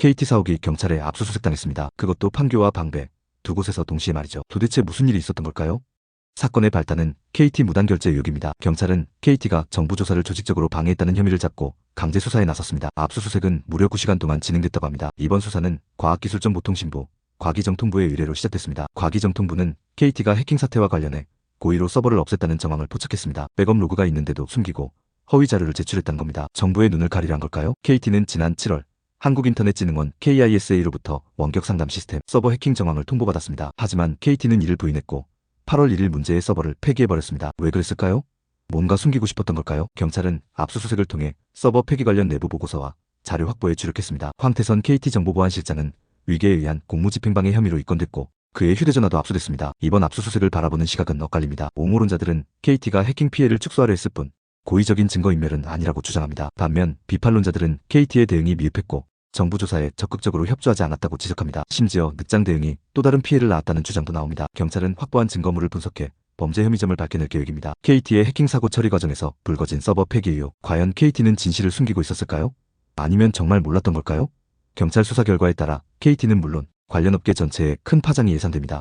KT 사옥이 경찰에 압수수색당했습니다. 그것도 판교와 방배 두 곳에서 동시에 말이죠. 도대체 무슨 일이 있었던 걸까요? 사건의 발단은 KT 무단결제 의혹입니다. 경찰은 KT가 정부 조사를 조직적으로 방해했다는 혐의를 잡고 강제 수사에 나섰습니다. 압수수색은 무려 9시간 동안 진행됐다고 합니다. 이번 수사는 과학기술정 보통신부, 과기정통부의 의뢰로 시작됐습니다. 과기정통부는 KT가 해킹 사태와 관련해 고의로 서버를 없앴다는 정황을 포착했습니다. 백업 로그가 있는데도 숨기고 허위 자료를 제출했다는 겁니다. 정부의 눈을 가리려 한 걸까요? KT는 지난 7월 한국인터넷진흥원 KISA로부터 원격 상담 시스템 서버 해킹 정황을 통보받았습니다. 하지만 KT는 이를 부인했고 8월 1일 문제의 서버를 폐기해버렸습니다. 왜 그랬을까요? 뭔가 숨기고 싶었던 걸까요? 경찰은 압수수색을 통해 서버 폐기 관련 내부 보고서와 자료 확보에 주력했습니다. 황태선 KT정보보안실장은 위계에 의한 공무집행방해 혐의로 입건됐고 그의 휴대전화도 압수됐습니다. 이번 압수수색을 바라보는 시각은 엇갈립니다. 옹호론자들은 KT가 해킹 피해를 축소하려 했을 뿐 고의적인 증거인멸은 아니라고 주장합니다. 반면 비판론자들은 KT의 대응이 미흡했고 정부 조사에 적극적으로 협조하지 않았다고 지적합니다. 심지어 늑장 대응이 또 다른 피해를 낳았다는 주장도 나옵니다. 경찰은 확보한 증거물을 분석해 범죄 혐의점을 밝혀낼 계획입니다. KT의 해킹 사고 처리 과정에서 불거진 서버 폐기 의혹. 과연 KT는 진실을 숨기고 있었을까요? 아니면 정말 몰랐던 걸까요? 경찰 수사 결과에 따라 KT는 물론 관련 업계 전체에 큰 파장이 예상됩니다.